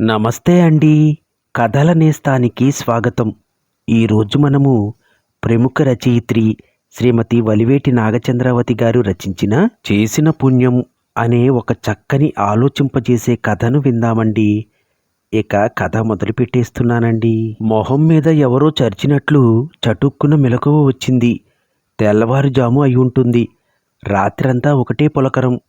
నమస్తే అండి. కథల నేస్తానికి స్వాగతం. ఈరోజు మనము ప్రముఖ రచయిత్రి శ్రీమతి వలివేటి నాగచంద్రావతి గారు రచించిన చేసిన పుణ్యం అనే ఒక చక్కని ఆలోచింపజేసే కథను విందామండి. ఇక కథ మొదలు పెట్టేస్తున్నానండి. మొహం మీద ఎవరో చర్చినట్లు చటుక్కున మెలకువ వచ్చింది. తెల్లవారుజాము అయి ఉంటుంది. రాత్రంతా ఒకటే పులకరం.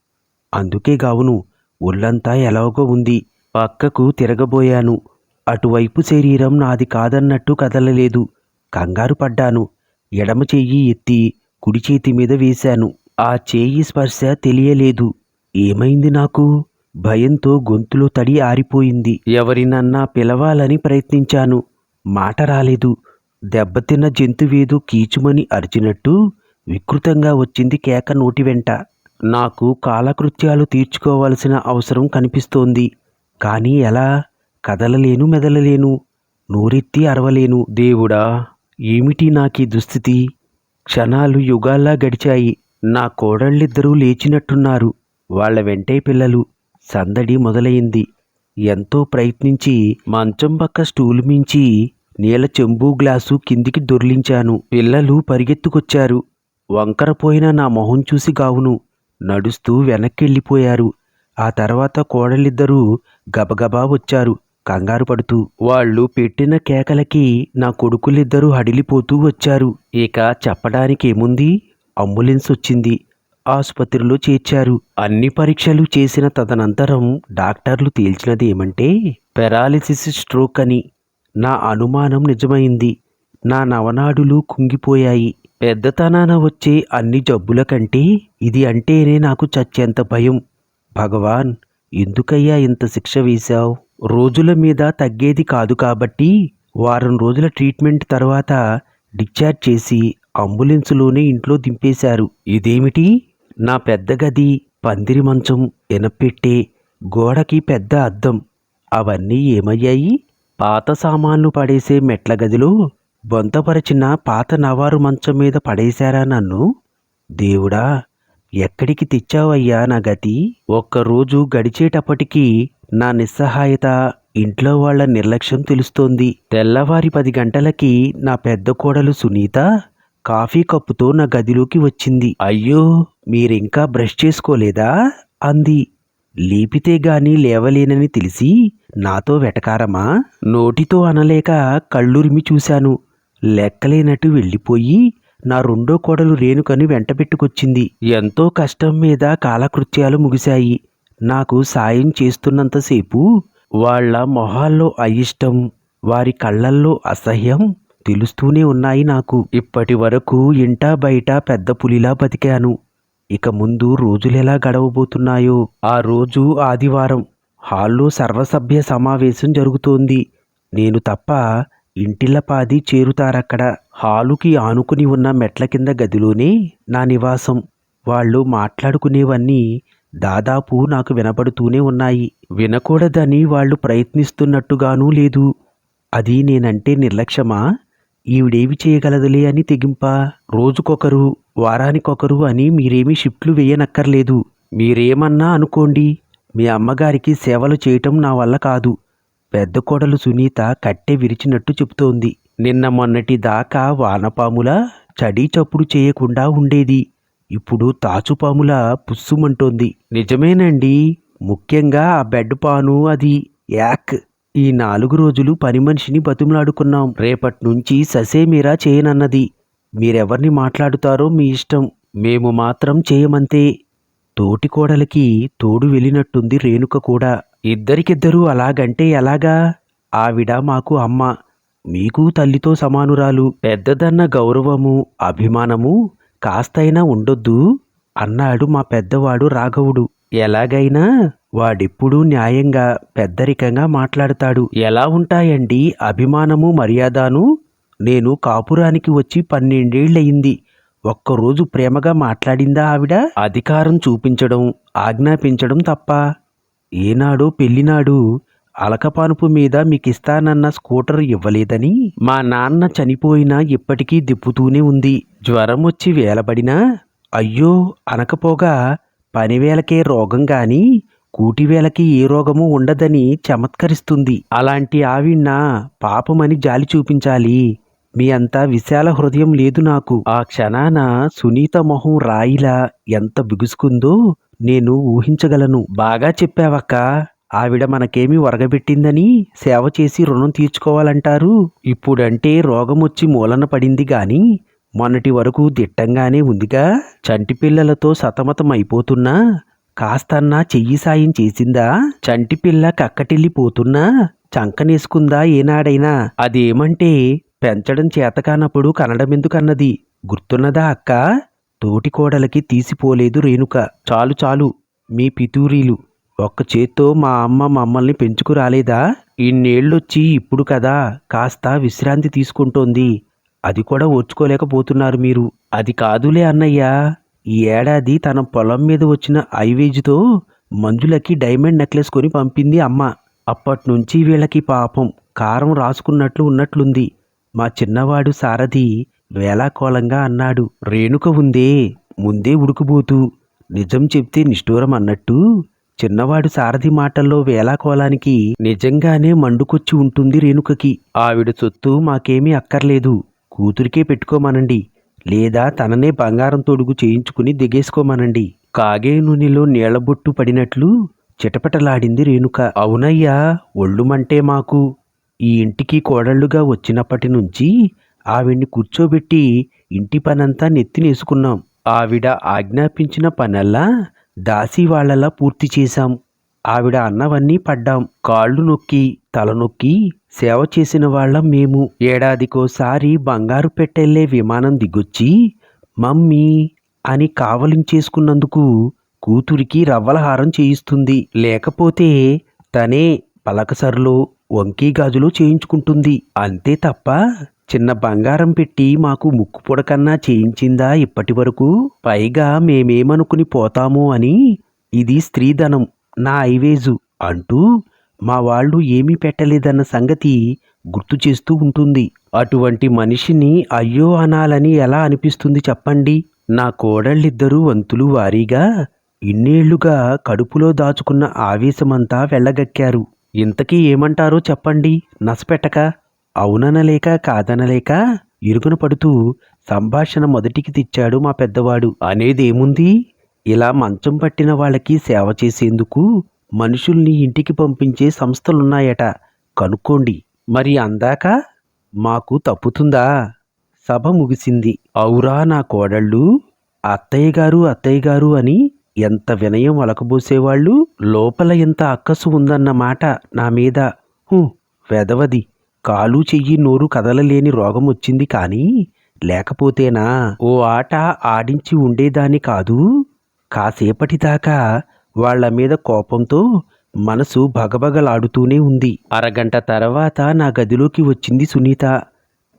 అందుకే గావును ఒళ్ళంతా ఎలాగో ఉంది. పక్కకు తిరగబోయాను. అటువైపు శరీరం నాది కాదన్నట్టు కదలలేదు. కంగారు పడ్డాను. ఎడమ చెయ్యి ఎత్తి కుడి చేతి మీద వేశాను. ఆ చేయి స్పర్శ తెలియలేదు. ఏమైంది నాకు? భయంతో గొంతులో తడి ఆరిపోయింది. ఎవరినన్నా పిలవాలని ప్రయత్నించాను. మాట రాలేదు. దెబ్బతిన్న జంతువేదో కీచుమని అరిచినట్టు వికృతంగా వచ్చింది కేక నోటి వెంట. నాకు కాలకృత్యాలు తీర్చుకోవాల్సిన అవసరం కనిపిస్తోంది. కానీ ఎలా? కదలలేను మెదలలేను నోరెత్తి అరవలేను. దేవుడా ఏమిటి నాకీ దుస్థితి? క్షణాలు యుగాల్లా గడిచాయి. నా కోడళ్ళిద్దరూ లేచినట్టున్నారు. వాళ్ళ వెంటే పిల్లలు. సందడి మొదలయింది ఎంతో ప్రయత్నించి మంచం పక్క స్టూలు మించి నీళ్ళ చెంబు గ్లాసు కిందికి దొర్లించాను. పిల్లలు పరిగెత్తుకొచ్చారు. వంకరపోయిన నా మొహం చూసి గావును. నడుస్తూ వెనక్కెళ్ళిపోయారు. ఆ తర్వాత కోడలిద్దరూ గబగబా వచ్చారు. కంగారు పడుతూ వాళ్ళు పెట్టిన కేకలకి నా కొడుకులిద్దరూ హడిలిపోతూ వచ్చారు. ఇక చెప్పడానికి ఏముంది? అంబులెన్స్ వచ్చింది. ఆసుపత్రిలో చేర్చారు. అన్ని పరీక్షలు చేసిన తదనంతరం డాక్టర్లు తేల్చినది ఏమంటే పెరాలిసిస్ స్ట్రోక్ అని. నా అనుమానం నిజమైంది. నా నవనాడులు కుంగిపోయాయి. పెద్దతనాన వచ్చే అన్ని జబ్బుల కంటే ఇది అంటేనే నాకు చచ్చేంత భయం. భగవాన్ ఎందుకయ్యా ఇంత శిక్ష వేశావు? రోజుల మీద తగ్గేది కాదు కాబట్టి వారం రోజుల ట్రీట్మెంట్ తర్వాత డిశ్చార్జ్ చేసి అంబులెన్సులోనే ఇంట్లో దింపేశారు. ఇదేమిటి? నా పెద్ద గది పందిరి మంచం ఎనపెట్టే గోడకి పెద్ద అద్దం. అవన్నీ ఏమయ్యాయి? పాత సామాన్లు పడేసే మెట్ల గదిలో బొంతపరిచిన పాత నవారు మంచం మీద పడేశారా నన్ను? దేవుడా ఎక్కడికి తెచ్చావయ్యా నా గతి? ఒక్కరోజు గడిచేటప్పటికీ నా నిస్సహాయత ఇంట్లో వాళ్ళ నిర్లక్ష్యం తెలుస్తోంది. తెల్లవారి పది గంటలకి నా పెద్ద కోడలు సునీత కాఫీ కప్పుతో నా గదిలోకి వచ్చింది. అయ్యో మీరింకా బ్రష్ చేసుకోలేదా? అంది. లేపితే గాని లేవలేనని తెలిసి నాతో వెటకారమా? నోటితో అనలేక కళ్ళురిమి చూశాను. లెక్కలేనట్టు వెళ్ళిపోయి నా రెండో కోడలు రేణుకని వెంటబెట్టుకొచ్చింది. ఎంతో కష్టం మీద కాలకృత్యాలు ముగిశాయి. నాకు సాయం చేస్తున్నంతసేపు వాళ్ళ మొహాల్లో అయిష్టం వారి కళ్ళల్లో అసహ్యం తెలుస్తూనే ఉన్నాయి నాకు. ఇప్పటి వరకు ఇంటా బయట పెద్ద పులిలా బతికాను. ఇక ముందు రోజులెలా గడవబోతున్నాయో. ఆ రోజు ఆదివారం హాల్లో సర్వసభ్య సమావేశం జరుగుతోంది. నేను తప్ప ఇంటిల్లపాది చేరుతారక్కడ. హాలుకి ఆనుకుని ఉన్న మెట్ల కింద గదిలోనే నా నివాసం. వాళ్ళు మాట్లాడుకునేవన్నీ దాదాపు నాకు వినపడుతూనే ఉన్నాయి. వినకూడదని వాళ్ళు ప్రయత్నిస్తున్నట్టుగానూ లేదు. అది నేనంటే నిర్లక్ష్యమా? ఈవిడేవి చేయగలదులే అని తెగింప. రోజుకొకరు వారానికొకరు అని మీరేమీ షిఫ్ట్లు వేయనక్కర్లేదు. మీరేమన్నా అనుకోండి మీ అమ్మగారికి సేవలు చేయటం నా వల్ల కాదు. పెద్ద కోడలు సునీత కట్టె విరిచినట్టు చెబుతోంది. నిన్న మొన్నటి దాకా వానపాములా చడీ చప్పుడు చేయకుండా ఉండేది. ఇప్పుడు తాచుపాములా పుస్సుమంటోంది. నిజమేనండి. ముఖ్యంగా ఆ బెడ్ పాను అది. యాక్. ఈ నాలుగు రోజులు పని మనిషిని బతుములాడుకున్నాం. రేపటి నుంచి ససేమీరా చేయనన్నది. మీరెవర్ని మాట్లాడుతారో మీ ఇష్టం. మేము మాత్రం చేయమంతే. తోటికోడలకి తోడు వెళ్ళినట్టుంది రేణుక కూడా. ఇద్దరికిద్దరూ అలాగంటే ఎలాగా? ఆవిడ మాకు అమ్మ మీకు తల్లితో సమానురాలు. పెద్దదన్న గౌరవము అభిమానము కాస్తైనా ఉండొద్దు అన్నాడు మా పెద్దవాడు రాఘవుడు. ఎలాగైనా వాడెప్పుడూ న్యాయంగా పెద్దరికంగా మాట్లాడతాడు. ఎలా ఉంటాయండి అభిమానము మర్యాదను? నేను కాపురానికి వచ్చి పన్నెండేళ్ళయింది ఒక్కరోజు ప్రేమగా మాట్లాడిందా ఆవిడ? అధికారం చూపించడం ఆజ్ఞాపించడం తప్ప ఏనాడు పెళ్ళినాడు అలకపానుపు మీద మీకిస్తానన్న స్కూటర్ ఇవ్వలేదని మా నాన్న చనిపోయినా ఇప్పటికీ దిప్పుతూనే ఉంది. జ్వరం వచ్చి వేలబడినా అయ్యో అనకపోగా పనివేలకే రోగం గాని కూటివేలకి ఏ రోగము ఉండదని చమత్కరిస్తుంది. అలాంటి ఆవిడ్న పాపమని జాలి చూపించాలి. మీ అంత విశాల హృదయం లేదు నాకు. ఆ క్షణాన సునీత మొహం రాయిలా ఎంత బిగుసుకుందో నేను ఊహించగలను. బాగా చెప్పావక్క. ఆవిడ మనకేమి ఒరగబెట్టిందని సేవ చేసి రుణం తీర్చుకోవాలంటారు. ఇప్పుడంటే రోగమొచ్చి మూలన పడింది గాని మొన్నటి వరకు దిట్టంగానే ఉందిగా. చంటి పిల్లలతో సతమతం అయిపోతున్నా కాస్తన్నా చెయ్యి సాయం చేసిందా? చంటి పిల్ల కక్కటిల్లిపోతున్నా చంకనేసుకుందా ఏనాడైనా? అదేమంటే పెంచడం చేతకానప్పుడు కనడమెందుకన్నది? గుర్తున్నదా అక్క? తోటికోడలకి తీసిపోలేదు రేణుక. చాలు చాలు మీ పితూరీలు ఒక్క చేత్తో మా అమ్మ మమ్మల్ని పెంచుకురాలేదా? ఇన్నేళ్ళొచ్చి ఇప్పుడు కదా కాస్త విశ్రాంతి తీసుకుంటోంది. అది కూడా ఓర్చుకోలేకపోతున్నారు మీరు. అది కాదులే అన్నయ్య. ఈ ఏడాది తన పొలం మీద వచ్చిన ఐవేజ్తో మంజులకి డైమండ్ నెక్లెస్ కొని పంపింది అమ్మ. అప్పట్నుంచి వీళ్ళకి పాపం కారం రాసుకున్నట్లు ఉన్నట్లుంది. మా చిన్నవాడు సారథి వేలాకోలంగా అన్నాడు. రేణుక ఉందే ముందే ఉడుకుబోతూ. నిజం చెప్తే నిష్ఠూరం అన్నట్టు చిన్నవాడు సారథి మాటల్లో వేలాకోలానికి నిజంగానే మండుకొచ్చి ఉంటుంది రేణుకకి. ఆవిడ సొత్తు మాకేమీ అక్కర్లేదు. కూతురికే పెట్టుకోమనండి. లేదా తననే బంగారం తొడుగు చేయించుకుని దిగేసుకోమనండి. కాగే నూనెలో నీళ్ళబొట్టు పడినట్లు చిటపటలాడింది రేణుక. అవునయ్యా ఒళ్ళుమంటే మాకు. ఈ ఇంటికి కోడళ్ళుగా వచ్చినప్పటి నుంచి ఆవిడ్ని కూర్చోబెట్టి ఇంటి పనంతా నెత్తినేసుకున్నాం. ఆవిడ ఆజ్ఞాపించిన పనల్లా దాసి వాళ్ళలా పూర్తి చేశాం. ఆవిడ అన్నవన్నీ పడ్డాం. కాళ్ళు నొక్కి తల నొక్కి సేవ చేసిన వాళ్ళం మేము. ఏడాదికోసారి బంగారు పెట్టెళ్ళే విమానం దిగొచ్చి మమ్మీ అని కావలించేసుకున్నందుకు కూతురికి రవ్వల హారం చేయిస్తుంది. లేకపోతే తనే పలకసరులో వంకీ గాజులో చేయించుకుంటుంది. అంతే తప్ప చిన్న బంగారం పెట్టి మాకు ముక్కు పొడకన్నా చేయించిందా ఇప్పటి వరకు? పైగా మేమేమనుకుని పోతామో అని. ఇది స్త్రీధనం నా ఐవేజు అంటూ మా వాళ్ళు ఏమీ పెట్టలేదన్న సంగతి గుర్తు చేస్తూ ఉంటుంది. అటువంటి మనిషిని అయ్యో అనాలని ఎలా అనిపిస్తుంది చెప్పండి. నా కోడళ్ళిద్దరూ వంతులు వారీగా ఇన్నేళ్ళుగా కడుపులో దాచుకున్న ఆవేశమంతా వెళ్ళగక్కారు ఇంతకీ ఏమంటారో చెప్పండి. నసపెట్టక. అవుననలేక కాదనలేక ఇరుగున పడుతూ సంభాషణ మొదటికి తెచ్చాడు మా పెద్దవాడు. అనేదేముంది? ఇలా మంచం పట్టిన వాళ్ళకి సేవ చేసేందుకు మనుషుల్ని ఇంటికి పంపించే సంస్థలున్నాయట. కనుక్కోండి. మరి అందాక మాకు తప్పుతుందా? సభ ముగిసింది. ఔరా నా కోడళ్ళు! అత్తయ్య గారు అత్తయ్య గారు అని ఎంత వినయం వలకబోసేవాళ్ళు? లోపల ఎంత అక్కసు ఉందన్న మాట నా మీద. హు వెదవది. కాలు చెయ్యి నోరు కదలలేని రోగం వచ్చింది కానీ లేకపోతేనా? ఓ ఆట ఆడించి ఉండేదాన్ని కాదు. కాసేపటిదాకా వాళ్ళ మీద కోపంతో మనసు భగభగలాడుతూనే ఉంది. అరగంట తర్వాత నా గదిలోకి వచ్చింది సునీత.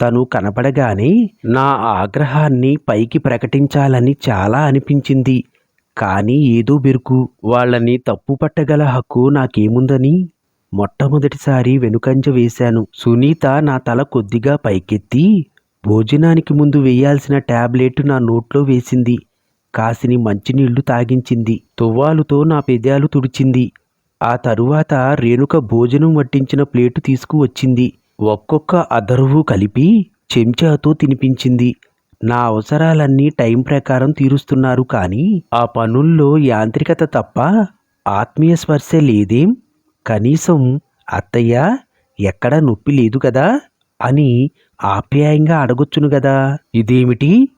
తను కనపడగానే నా ఆగ్రహాన్ని పైకి ప్రకటించాలని చాలా అనిపించింది. కానీ ఏదో బెరుకు. వాళ్ళని తప్పు పట్టగల హక్కు నాకేముందని మొట్టమొదటిసారి వెనుకంజ వేశాను. సునీత నా తల కొద్దిగా పైకెత్తి భోజనానికి ముందు వేయాల్సిన టాబ్లెట్ నా నోట్లో వేసింది. కాసిని మంచినీళ్ళు తాగించింది. తువ్వాలుతో నా పెదాలు తుడిచింది. ఆ తరువాత రేణుక భోజనం వడ్డించిన ప్లేటు తీసుకువచ్చింది. ఒక్కొక్క అదరువు కలిపి చెంచాతో తినిపించింది. నా అవసరాలన్నీ టైం ప్రకారం తీరుస్తున్నారు కానీ ఆ పనుల్లో యాంత్రికత తప్ప ఆత్మీయ స్పర్శ లేదేం? కనీసం అత్తయ్య ఎక్కడా నొప్పి లేదు కదా అని ఆప్యాయంగా అడగొచ్చును గదా. ఇదేమిటి?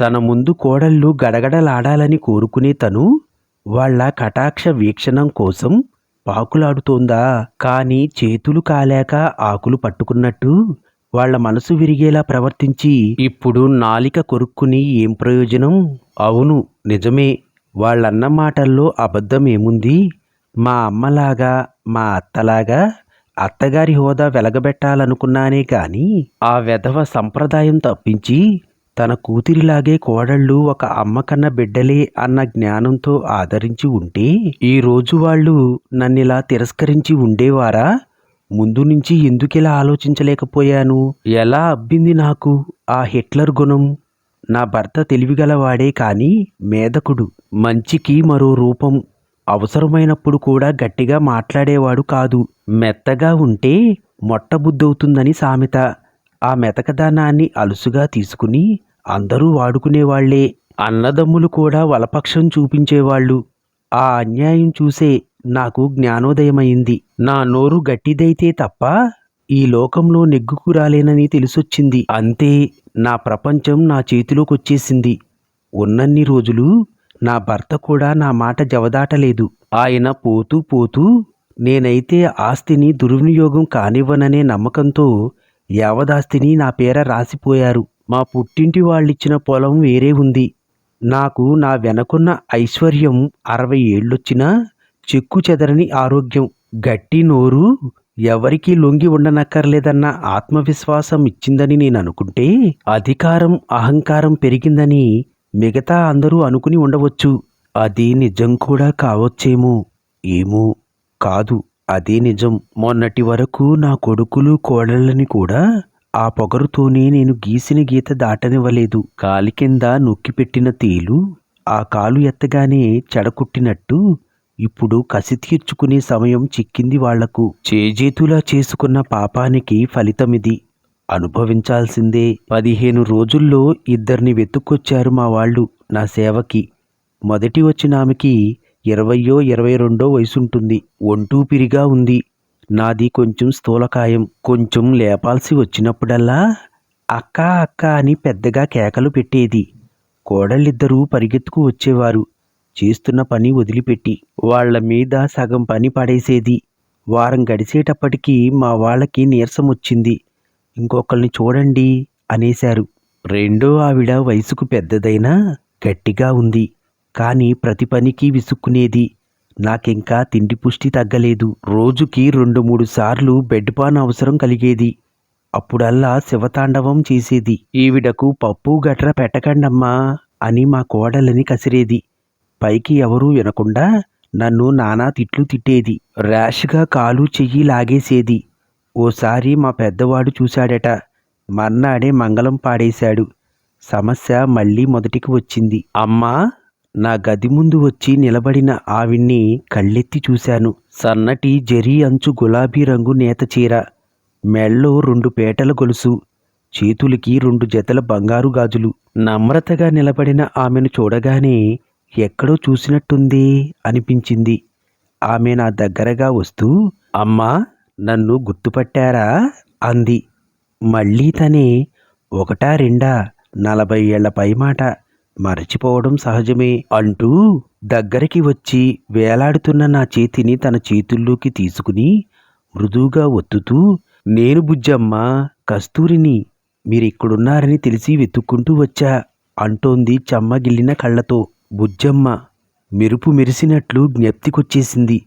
తన ముందు కోడళ్ళు గడగడలాడాలని కోరుకునే తను వాళ్ళ కటాక్ష వీక్షణం కోసం పాకులాడుతోందా? కాని చేతులు కాలేక ఆకులు పట్టుకున్నట్టు వాళ్ళ మనసు విరిగేలా ప్రవర్తించి ఇప్పుడు నాలిక కొరుక్కుని ఏం ప్రయోజనం? అవును నిజమే. వాళ్ళన్న మాటల్లో అబద్ధమేముంది? మా అమ్మలాగా మా అత్తలాగా అత్తగారి హోదా వెలగబెట్టాలనుకున్నానే కాని ఆ వెధవ సంప్రదాయం తప్పించి తన కూతురిలాగే కోడళ్ళు ఒక అమ్మ కన్న బిడ్డలే అన్న జ్ఞానంతో ఆదరించి ఉంటే ఈ రోజు వాళ్ళు నన్నిలా తిరస్కరించి ఉండేవారా? ముందు నుంచి ఎందుకిలా ఆలోచించలేకపోయాను? ఎలా అబ్బింది నాకు ఆ హిట్లర్ గుణం? నా భర్త తెలివిగలవాడే కాని మేధకుడు. మంచికి మరో రూపం అవసరమైనప్పుడు కూడా గట్టిగా మాట్లాడేవాడు కాదు. మెత్తగా ఉంటే మొట్టబుద్ధవుతుందని సామెత. ఆ మెతకదానాన్ని అలుసుగా తీసుకుని అందరూ వాడుకునేవాళ్ళే. అన్నదమ్ములు కూడా వలపక్షం చూపించేవాళ్ళు. ఆ అన్యాయం చూసే నాకు జ్ఞానోదయమైంది. నా నోరు గట్టిదైతే తప్ప ఈ లోకంలో నెగ్గుకు రాలేనని తెలిసొచ్చింది. అంతే నా ప్రపంచం నా చేతిలోకొచ్చేసింది. ఉన్నన్ని రోజులు నా భర్త కూడా నా మాట జవదాటలేదు. ఆయన పోతూ పోతూ నేనైతే ఆస్తిని దుర్వినియోగం కానివ్వననే నమ్మకంతో యావదాస్తిని నా పేర రాసిపోయారు. మా పుట్టింటి వాళ్ళిచ్చిన పొలం వేరే ఉంది. నాకు నా వెనకున్న ఐశ్వర్యం అరవై ఏళ్ళొచ్చినా చెక్కు చెదరని ఆరోగ్యం. గట్టి నోరు ఎవరికీ లొంగి ఉండనక్కర్లేదన్న ఆత్మవిశ్వాసం ఇచ్చిందని నేను అనుకుంటే అధికారం అహంకారం పెరిగిందని మిగతా అందరూ అనుకుని ఉండవచ్చు. అది నిజం కూడా కావచ్చేమో. ఏమో? కాదు. అదే నిజం. మొన్నటి వరకు నా కొడుకులు కోడళ్ళని కూడా ఆ పొగరుతోనే నేను గీసిన గీత దాటనివ్వలేదు. కాలి కింద నొక్కిపెట్టిన తేలు ఆ కాలు ఎత్తగానే చెడకుట్టినట్టు ఇప్పుడు కసి తీర్చుకునే సమయం చిక్కింది వాళ్ళకు. చేజేతులా చేసుకున్న పాపానికి ఫలితమిది. అనుభవించాల్సిందే. పదిహేను రోజుల్లో ఇద్దరిని వెతుక్కొచ్చారు మా వాళ్ళు నా సేవకి. మొదటి వచ్చిన ఆమెకి ఇరవయో ఇరవై రెండో వయసుంటుంది. ఒంటూ పిరిగా ఉంది. నాది కొంచెం స్థూలకాయం. కొంచెం లేపాల్సి వచ్చినప్పుడల్లా అక్క అక్క అని పెద్దగా కేకలు పెట్టేది. కోడళ్ళిద్దరూ పరిగెత్తుకు వచ్చేవారు. చేస్తున్న పని వదిలిపెట్టి వాళ్ళ మీద సగం పని పడేసేది. వారం గడిచేటప్పటికీ మా వాళ్ళకి నీరసం వచ్చింది ఇంకొకళ్ళని చూడండి అనేశారు. రెండో ఆవిడ వయసుకు పెద్దదైనా గట్టిగా ఉంది. కానీ ప్రతి పనికి విసుక్కునేది. నాకింకా తిండి పుష్టి తగ్గలేదు. రోజుకి రెండు మూడు సార్లు బెడ్ పాన్ అవసరం కలిగేది. అప్పుడల్లా శివతాండవం చేసేది. ఈవిడకు పప్పు గట్ర పెట్టకండమ్మా అని మా కోడలని కసిరేది. పైకి ఎవరూ వినకుండా నన్ను నానా తిట్లు తిట్టేది. ర్యాష్గా కాలు చెయ్యి లాగేసేది. ఓసారి మా పెద్దవాడు చూశాడట. మర్నాడే మంగళం పాడేశాడు. సమస్య మళ్ళీ మొదటికి వచ్చింది. అమ్మా! నా గది ముందు వచ్చి నిలబడిన ఆవిణ్ణి కళ్ళెత్తి చూశాను. సన్నటి జరీ అంచు గులాబీ రంగు నేత చీర. మెళ్ళో రెండు పేటల గొలుసు. చేతులకి రెండు జతల బంగారు గాజులు. నమ్రతగా నిలబడిన ఆమెను చూడగానే ఎక్కడో చూసినట్టుంది అనిపించింది. ఆమె నా దగ్గరగా వస్తూ అమ్మా! నన్ను గుర్తుపట్టారా? అంది. మళ్ళీ తనే ఒకటా రెండా నలభై ఏళ్ళ పైమాట మరచిపోవడం సహజమే అంటూ దగ్గరికి వచ్చి వేలాడుతున్న నా చేతిని తన చేతుల్లోకి తీసుకుని మృదువుగా ఒత్తుతూ నేను బుజ్జమ్మ కస్తూరిని మీరిక్కడున్నారని తెలిసి వెతుక్కుంటూ వచ్చా అంటోంది చెమ్మగిల్లిన కళ్ళతో. బుజ్జమ్మ మెరుపు మెరిసినట్లు జ్ఞప్తికొచ్చేసింది.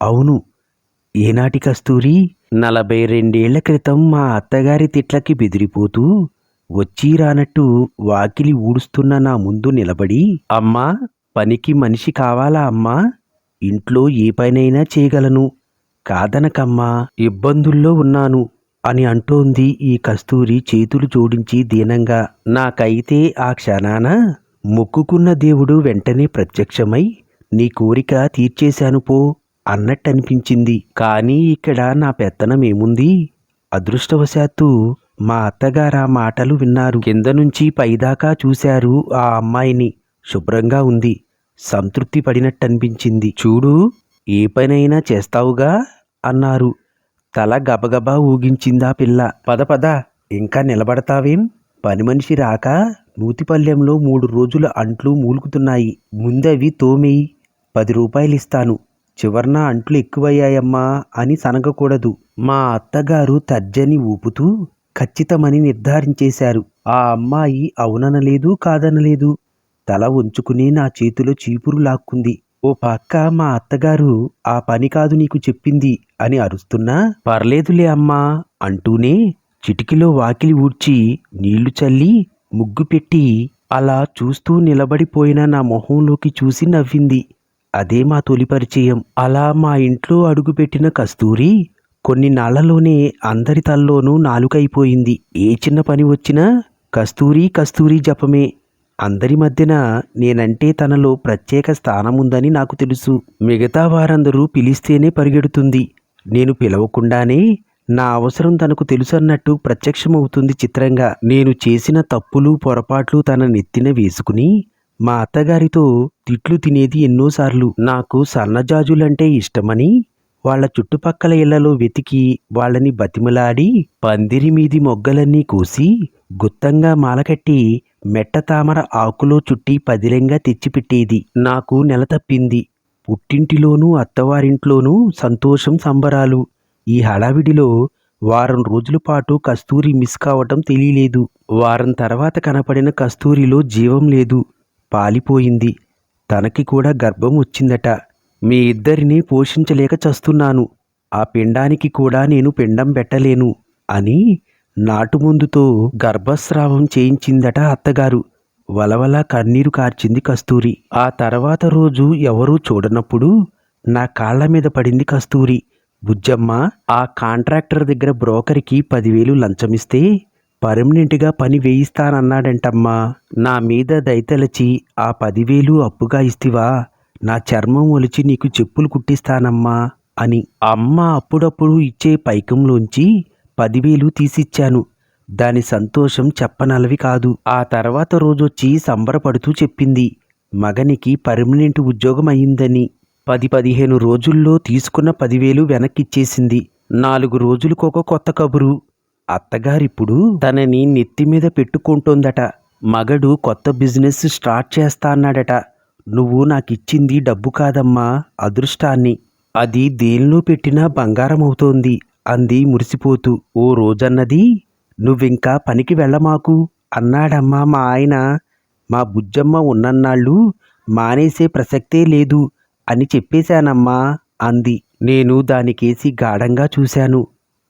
అవును ఏనాటి కస్తూరి? నలభై రెండేళ్ళ క్రితం మా అత్తగారి తిట్లకి బెదిరిపోతూ వచ్చి రానట్టు వాకిలి ఊడుస్తున్న నా ముందు నిలబడి అమ్మా పనికి మనిషి కావాలా అమ్మా? ఇంట్లో ఏ పనైనా చేయగలను. కాదనకమ్మా ఇబ్బందుల్లో ఉన్నాను అని అంటోంది ఈ కస్తూరి చేతులు జోడించి దీనంగా. నాకైతే ఆ క్షణాన మొక్కుకున్న దేవుడు వెంటనే ప్రత్యక్షమై నీ కోరిక తీర్చేశాను పో. అన్నట్టు అనిపించింది కానీ ఇక్కడ నా పెత్తనం ఏముంది అదృష్టవశాత్తు మా అత్తగారా మాటలు విన్నారు. కింద నుంచి పైదాకా చూశారు ఆ అమ్మాయిని. శుభ్రంగా ఉంది. సంతృప్తి పడినట్టు అనిపించింది చూడు ఏ పనైనా చేస్తావుగా? అన్నారు. తల గబగబా ఊగించిందా పిల్ల. పద పద. ఇంకా నిలబడతావేం? పని మనిషి రాక నూతిపల్లెంలో మూడు రోజుల అంట్లు మూలుకుతున్నాయి ముందవి తోమేయి. పది రూపాయలు ఇస్తాను చివర్న అంట్లు ఎక్కువయ్యాయమ్మా అని సనగకూడదు. మా అత్తగారు తర్జని ఊపుతూ ఖచ్చితమని నిర్ధారించేశారు. ఆ అమ్మాయి అవుననలేదు కాదనలేదు. తల ఉంచుకుని నా చేతిలో చీపురు లాక్కుంది. ఓ పక్క మా అత్తగారు ఆ పని కాదు నీకు చెప్పింది అని అరుస్తున్నా పర్లేదులే అమ్మా అంటూనే చిటికిలో వాకిలి ఊడ్చి నీళ్ళు చల్లి ముగ్గు పెట్టి అలా చూస్తూ నిలబడిపోయిన నా మొహంలోకి చూసి నవ్వింది. అదే మా తొలి పరిచయం. అలా మా ఇంట్లో అడుగుపెట్టిన కస్తూరి కొన్ని నాళ్ళలోనే అందరి తల్లోనూ నాలుకైపోయింది. ఏ చిన్న పని వచ్చినా కస్తూరి కస్తూరి జపమే. అందరి మధ్యన నేనంటే తనలో ప్రత్యేక స్థానం ఉందని నాకు తెలుసు. మిగతా వారందరూ పిలిస్తేనే పరిగెడుతుంది. నేను పిలవకుండానే నా అవసరం తనకు తెలుసన్నట్టు ప్రత్యక్షమవుతుంది చిత్రంగా. నేను చేసిన తప్పులు పొరపాట్లు తన నెత్తిన వేసుకుని మా అత్తగారితో తిట్లు తినేది ఎన్నోసార్లు. నాకు సన్నజాజులంటే ఇష్టమని వాళ్ళ చుట్టుపక్కల ఇళ్ళలో వెతికి వాళ్ళని బతిమలాడి పందిరి మీది మొగ్గలన్నీ కోసి గుత్తంగా మాలకట్టి మెట్ట తామర ఆకులో చుట్టి పదిలంగా తెచ్చిపెట్టేది. నాకు నెల తప్పింది. పుట్టింటిలోనూ అత్తవారింట్లోనూ సంతోషం సంబరాలు. ఈ హడావిడిలో వారం రోజుల పాటు కస్తూరి మిస్ కావటం తెలియలేదు. వారం తర్వాత కనపడిన కస్తూరిలో జీవం లేదు. పాలిపోయింది. తనకి కూడా గర్భం వచ్చిందట. మీ ఇద్దరిని పోషించలేక చస్తున్నాను. ఆ పిండానికి కూడా నేను పిండం పెట్టలేను అని నాటుముందుతో గర్భస్రావం చేయించిందట అత్తగారు. వలవల కన్నీరు కార్చింది కస్తూరి. ఆ తర్వాత రోజు ఎవరూ చూడనప్పుడు నా కాళ్ళ మీద పడింది కస్తూరి. బుజ్జమ్మ ఆ కాంట్రాక్టర్ దగ్గర బ్రోకర్కి పదివేలు లంచమిస్తే పర్మనెంట్గా పని వేయిస్తానన్నాడంటమ్మా. నా మీద దయతలచి ఆ పదివేలు అప్పుగా ఇస్తివా. నా చర్మం ఒలిచి నీకు చెప్పులు కుట్టిస్తానమ్మా అని అమ్మ అప్పుడప్పుడు ఇచ్చే పైకంలోంచి పదివేలు తీసిచ్చాను. దాని సంతోషం చెప్పనలవి కాదు. ఆ తర్వాత రోజొచ్చి సంబరపడుతూ చెప్పింది మగనికి పర్మనెంట్ ఉద్యోగం అయిందని పది పదిహేను రోజుల్లో తీసుకున్న పదివేలు వెనక్కిచ్చేసింది. నాలుగు రోజులకొక కొత్త కబురు. అత్తగారిప్పుడు తనని నెత్తి మీద పెట్టుకుంటోందట. మగడు కొత్త బిజినెస్ స్టార్ట్ చేస్తా అన్నాడట. నువ్వు నాకిచ్చింది డబ్బు కాదమ్మా అదృష్టాన్ని. అది దేనిలో పెట్టినా బంగారం అవుతోంది అంది మురిసిపోతూ. ఓ రోజన్నది నువ్వింకా పనికి వెళ్ళమాకు అన్నాడమ్మా మా ఆయన. మా బుజ్జమ్మ ఉన్నన్నాళ్ళు మానేసే ప్రసక్తే లేదు అని చెప్పేశానమ్మా అంది. నేను దానికేసి గాఢంగా చూశాను.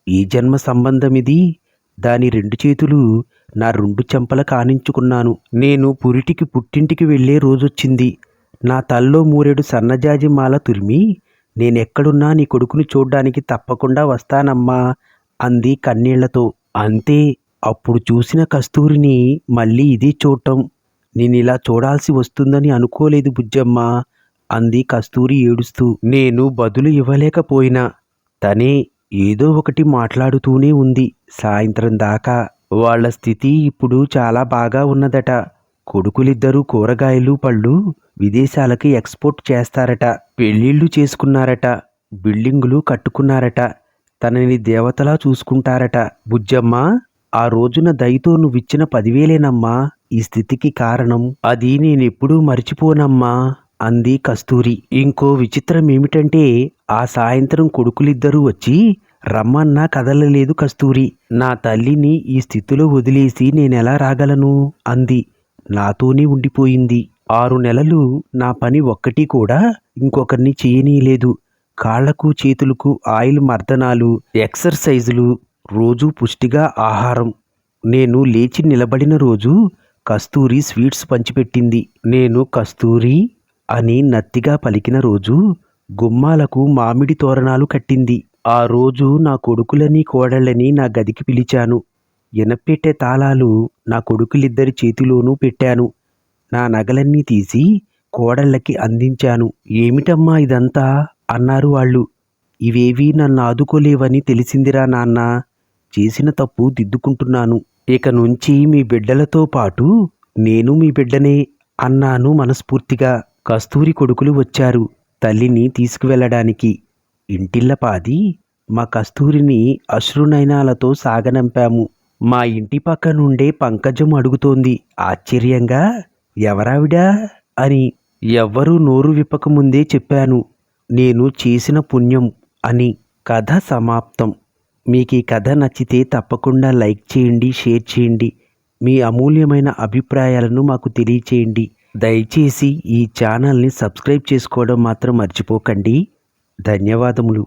ఈ జన్మ సంబంధమిది? దాని రెండు చేతులు నా రెండు చెంపల కానించుకున్నాను. నేను పురిటికి పుట్టింటికి వెళ్ళే రోజొచ్చింది. నా తల్లో మూరెడు సన్నజాజి మాల తురిమి నేనెక్కడున్నా నీ కొడుకుని చూడ్డానికి తప్పకుండా వస్తానమ్మా అంది కన్నీళ్ళతో. అంతే అప్పుడు చూసిన కస్తూరిని మళ్ళీ ఇదే చూడటం నేనిలా చూడాల్సి వస్తుందని అనుకోలేదు బుజ్జమ్మ అంది కస్తూరి ఏడుస్తూ. నేను బదులు ఇవ్వలేకపోయినా. తనే ఏదో ఒకటి మాట్లాడుతూనే ఉంది. సాయంత్రం దాకా వాళ్ళ స్థితి ఇప్పుడు చాలా బాగా ఉన్నదట. కొడుకులిద్దరూ కూరగాయలు పళ్ళు విదేశాలకి ఎక్స్పోర్ట్ చేస్తారట. పెళ్ళిళ్ళు చేసుకున్నారట. బిల్డింగులు కట్టుకున్నారట. తనని దేవతలా చూసుకుంటారట. బుజ్జమ్మ ఆ రోజున దయతో నువ్విచ్చిన పదివేలేనమ్మా. ఈ స్థితికి కారణం అది నేనెప్పుడూ మర్చిపోనమ్మా. అంది కస్తూరి. ఇంకో విచిత్రం ఏమిటంటే ఆ సాయంత్రం కొడుకులిద్దరూ వచ్చి రమ్మన్నా కదలలేదు కస్తూరి. నా తల్లిని ఈ స్థితిలో వదిలేసి నేనెలా రాగలను? అంది. నాతోనే ఉండిపోయింది. ఆరు నెలలు నా పని ఒక్కటి కూడా ఇంకొకరిని చేయనీయలేదు. కాళ్ళకు చేతులకు ఆయిల్ మర్దనాలు ఎక్సర్సైజులు రోజు పుష్టిగా ఆహారం. నేను లేచి నిలబడిన రోజు కస్తూరి స్వీట్స్ పంచిపెట్టింది. నేను కస్తూరి అని నత్తిగా పలికిన రోజు గుమ్మాలకు మామిడి తోరణాలు కట్టింది. ఆ రోజు నా కొడుకులని కోడళ్ళని నా గదికి పిలిచాను. ఎనపెట్టే తాళాలు నా కొడుకులిద్దరి చేతిలోనూ పెట్టాను. నా నగలన్నీ తీసి కోడళ్ళకి అందించాను. ఏమిటమ్మా ఇదంతా? అన్నారు వాళ్ళు. ఇవేవీ నన్ను ఆదుకోలేవని తెలిసిందిరా నాన్న. చేసిన తప్పు దిద్దుకుంటున్నాను. ఇక నుంచి మీ బిడ్డలతో పాటు నేను మీ బిడ్డనే అన్నాను మనస్ఫూర్తిగా. కస్తూరి కొడుకులు వచ్చారు తల్లిని తీసుకువెళ్ళడానికి. ఇంటిల్లపాది మా కస్తూరిని అశ్రునయనాలతో సాగనంపాము. మా ఇంటి పక్క నుండే పంకజం అడుగుతోంది. ఆశ్చర్యంగా ఎవరావిడా? అని ఎవ్వరూ నోరు విప్పకముందే చెప్పాను. నేను చేసిన పుణ్యం అని కథ సమాప్తం. మీకు ఈ కథ నచ్చితే తప్పకుండా లైక్ చేయండి షేర్ చేయండి. మీ అమూల్యమైన అభిప్రాయాలను మాకు తెలియచేయండి. దయచేసి ఈ ఛానల్ని సబ్స్క్రైబ్ చేసుకోవడం మాత్రం మర్చిపోకండి. ధన్యవాదములు.